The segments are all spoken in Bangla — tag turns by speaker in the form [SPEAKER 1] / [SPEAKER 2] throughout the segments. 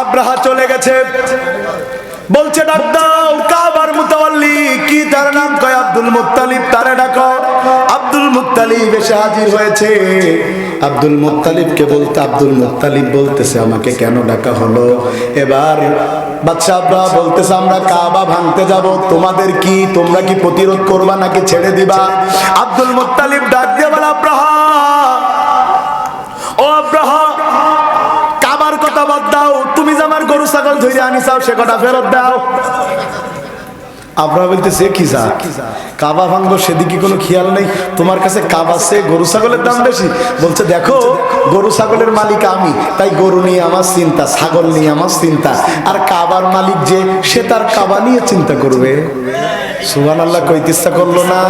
[SPEAKER 1] আব্রাহা চলে গেছে। বলছে ডাক দাও কাবার মুতাওয়াল্লি, কি তার নাম? কয়, আব্দুল মুত্তালিব, তারে ডাকো। আব্দুল মুত্তালিব এসে হাজির হয়েছে। আব্দুল মুত্তালিবকে বলতে, আব্দুল মুত্তালিব বলতেছে, আমাকে কেন ডাকা হলো? এবার আব্রাহা বলতেছে, আমরা কাবা ভাঙতে যাব। তোমাদের কি, তোমরা কি প্রতিরোধ করবা নাকি ছেড়ে দিবা? আব্দুল মুত্তালিব ডাক দিয়ে বলে ছাগল ধরে আনিসাও সে কথা ফেরত দাও। আব্রাহা বলতেছে কি যা? কাবা ভাঙবো, সেদিকে কোনো খেয়াল নেই। তোমার কাছে কাবা সে গরু ছাগলের দাম বেশি? বলছে, দেখো, গরু ছাগলের মালিক আমি, তাই গরু নিয়ে আমার চিন্তা, ছাগল নিয়ে আমার চিন্তা। আর কাবার মালিক যে, সে তার কাবা নিয়ে চিন্তা করবে। সুহান আল্লাহ কইতে ইচ্ছা করল না।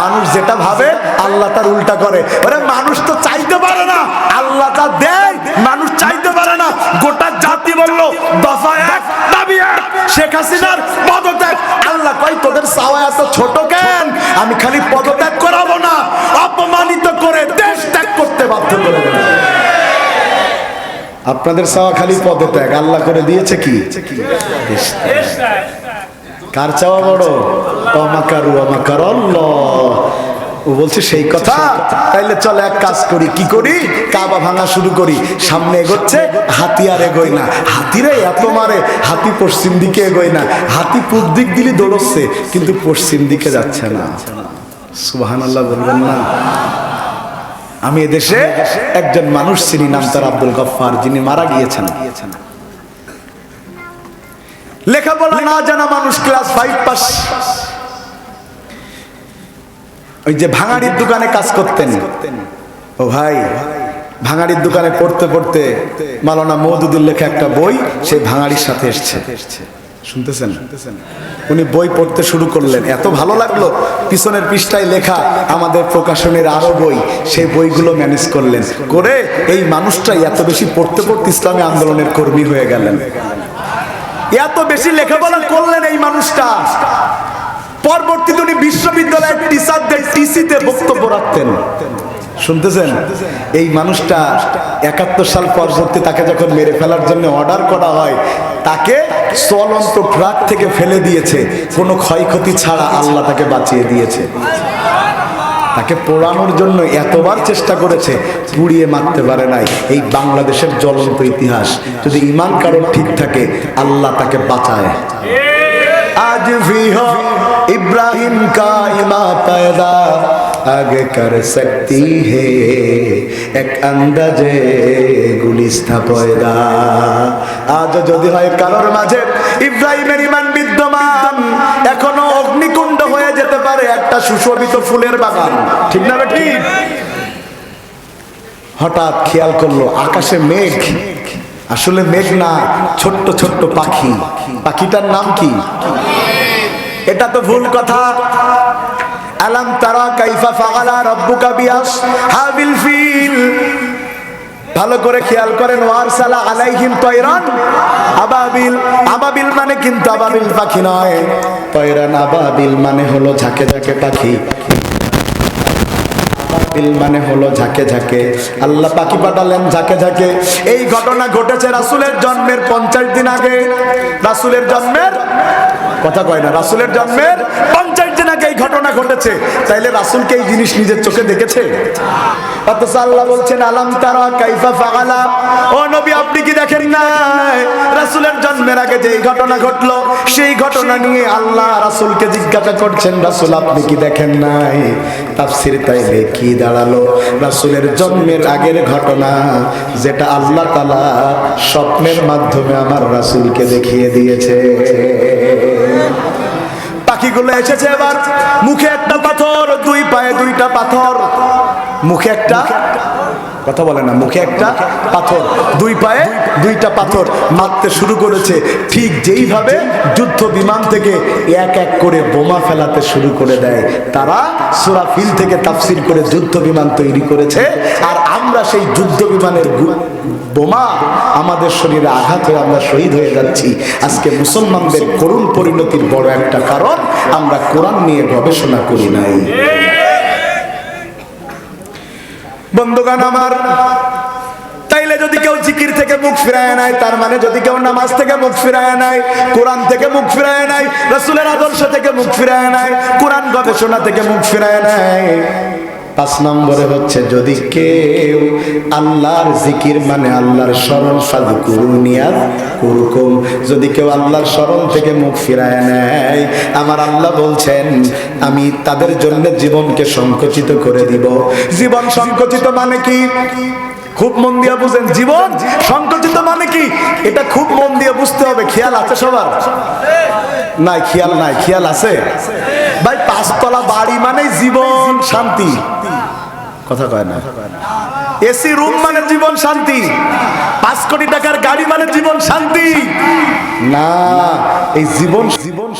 [SPEAKER 1] মানুষ যেটা ভাবে, আল্লাহ তার উল্টা করে। ওরে, মানুষ তো চাইতে পারে না। আল্লাহ তা দেয়, মানুষ চাইতে পারে না। গোটা জাতি বলল, দফা এক, দাবি এক, শেখ হাসিনার পদত্যাগ। আল্লাহ কই তোদের চাওয়া এত ছোট কেন? আমি খালি পদত্যাগ করাবো না, অপমানিত করে দেশ ত্যাগ করতে বাধ্য করে আপনাদের চাওয়া খালি পদত্যাগ, আল্লাহ করে দিয়েছে কি। কার চাওয়া বড়? অমাকারু, অমাকার ও বলছে সেই কথা? তাইলে চল এক কাজ করি। কি করি? কাবা ভাঙা শুরু করি। সামনে এগোচ্ছে হাতি আর এগোয় না। হাতিরে এত মারে হাতি পশ্চিম দিকে এগোয় না। হাতি পূব দিক দিলে দৌড়চ্ছে কিন্তু পশ্চিম দিকে যাচ্ছে না। সুবাহান আল্লাহ বলবেন না। আমি এদেশে একজন মানুষ চিনি নাম তার আব্দুল গফফার যিনি মারা গিয়েছেন। লেখাপড়া না জানা মানুষ ক্লাস ফাইভ পাস ওই যে ভাঙাড়ির দোকানে কাজ করতেন। ও ভাই, ভাঙাড়ির দোকানে পড়তে পড়তে মালানা মৌদুদুল লেখা একটা বই সেই ভাঙাড়ির সাথে এসছে। শুনতেছেন? উনি বই পড়তে শুরু করলেন। এত ভালো লাগল, পিছনের পৃষ্ঠায় লেখা আমাদের প্রকাশনের আরও বই, সেই বইগুলো ম্যানেজ করলেন। করে এই মানুষটাই এত বেশি পড়তে পড়তে ইসলামী আন্দোলনের কর্মী হয়ে গেলেন। এত বেশি লেখাপড়া করলেন এই মানুষটা। পরবর্তীতে উনি বিশ্ববিদ্যালয়ের টিচারদের টিসিতে বক্তব্য রাখতেন। শুনতেছেন? এই মানুষটা একাত্তর সাল পরবর্তী তাকে যখন মেরে ফেলার জন্য অর্ডার করা হয়, তাকে চলন্ত ট্রাক থেকে ফেলে দিয়েছে। কোনো ক্ষয়ক্ষতি ছাড়া আল্লাহ তাকে বাঁচিয়ে দিয়েছে। তাকে পোড়ানোর জন্য এতবার চেষ্টা করেছে, পুড়িয়ে মারতে পারে নাই। এই বাংলাদেশের জ্বলন্ত ইতিহাস, যদি ইমান কারণ ঠিক থাকে, আল্লাহ তাকে বাঁচায়। আজ इब्राहिम का इमा पैदा आगे कर सकती है এক আন্দাজে গুলিস্থা পয়দা আজ যদি হয় কারোর মাঝে ইব্রাহিমের ইমান বিদ্যমান এখনো অগ্নিকুণ্ড হয়ে যেতে পারে একটা সুশোভিত ফুলের বাগান ঠিক না বে ঠিক হঠাৎ খেয়াল করলো আকাশে মেঘ আসলে মেঘ না ছোট্ট ছোট্ট পাখি পাখিটার নাম কি এটা তো ভুল কথা। আলাম তারা কাইফা ফাগালা রব্বুকা বিয়াস হাবিল ফিল। ভালো করে খেয়াল করেন ওয়ারসালা আলাইহিম তয়রান আবাবিল। আবাবিল মানে কিন্তু আবাবিল পাখি নয়। তয়রান আবাবিল মানে হলো ঝাঁকে ঝাঁকে পাখি। আবাবিল মানে হলো ঝাঁকে ঝাঁকে। আল্লাহ পাখি পাঠালেন ঝাঁকে ঝাঁকে। এই ঘটনা ঘটেছে রাসূলের জন্মের পঞ্চাশ দিন আগে। রাসূলের জন্মের কথা কয় না, রাসূলের জন্মের পঞ্চাশ দিন আগে এই ঘটনা ঘটেছে। তাইলে রাসুলকে এই জিনিস নিজের চোখে দেখেছে? আল্লাহ বলছেন আপনি কি দেখেন নাই? জন্মের আগে ঘটনা ঘটলো, সেই ঘটনা নিয়ে আল্লাহ জিজ্ঞাসা আপনি কি দেখেন নাই? কি দাঁড়াল? রাসূলের জন্মের আগের ঘটনা, যেটা আল্লাহ তাআলা স্বপ্নের মাধ্যমে আমার রাসূলকে দেখিয়ে দিয়েছে। পাখিগুলো এসেছে এবার। মুখে একটা পাথর, দুই পায়ে দুইটা পাথর। মুখে একটা কথা বলে না, মুখে একটা পাথর, দুই পায়ে দুইটা পাথর মারতে শুরু করেছে। ঠিক যেইভাবে যুদ্ধ বিমান থেকে এক এক করে বোমা ফেলাতে শুরু করে দেয়। তারা সুরাফিল থেকে তাফসিল করে যুদ্ধ বিমান তৈরি করেছে। আর আমরা সেই যুদ্ধ বিমানের বোমা আমাদের শরীরে আঘাত হয়ে আমরা শহীদ হয়ে যাচ্ছি। আজকে মুসলমানদের করুণ পরিণতির বড় একটা কারণ, আমরা কোরআন নিয়ে গবেষণা করি নাই। বন্ধুগান আমার, তাইলে যদি কেউ জিকির থেকে মুখ ফিরায় নেয়, তার মানে যদি কেউ নামাজ থেকে মুখ ফিরায় নেয়, কোরআন থেকে মুখ ফিরায় নেয়, রসুলের আদর্শ থেকে মুখ ফিরায় নেয়, কোরআন গবেষণা থেকে মুখ ফিরায় নেয়। পাঁচ নম্বরে হচ্ছে, যদি কেউ আল্লাহর জিকির মানে আল্লাহর স্মরণ সাধু কুরুনিয়াদ কুরুকুম। যদি কেউ আল্লাহর স্মরণ থেকে মুখ ফিরায় নেয়, আমার আল্লাহ বলছেন, আমি তাদের জন্য জীবনকে সংকুচিত করে দিব। জীবন সংকুচিত মানে কি? খুব মন দিয়ে বুঝেন, জীবন সংকুচিত মানে কি? এটা খুব মন দিয়ে বুঝতে হবে, খেয়াল আছে সবার? নাই, খেয়াল নাই, খেয়াল আছে? ভাই, পাঁচতলা বাড়ি মানে জীবন শান্তি। কথা কয় না। এসি রুম মানে জীবন শান্তি। পাঁচ কোটি টাকার গাড়ি মানে জীবন শান্তি। না, এই জীবন জীবন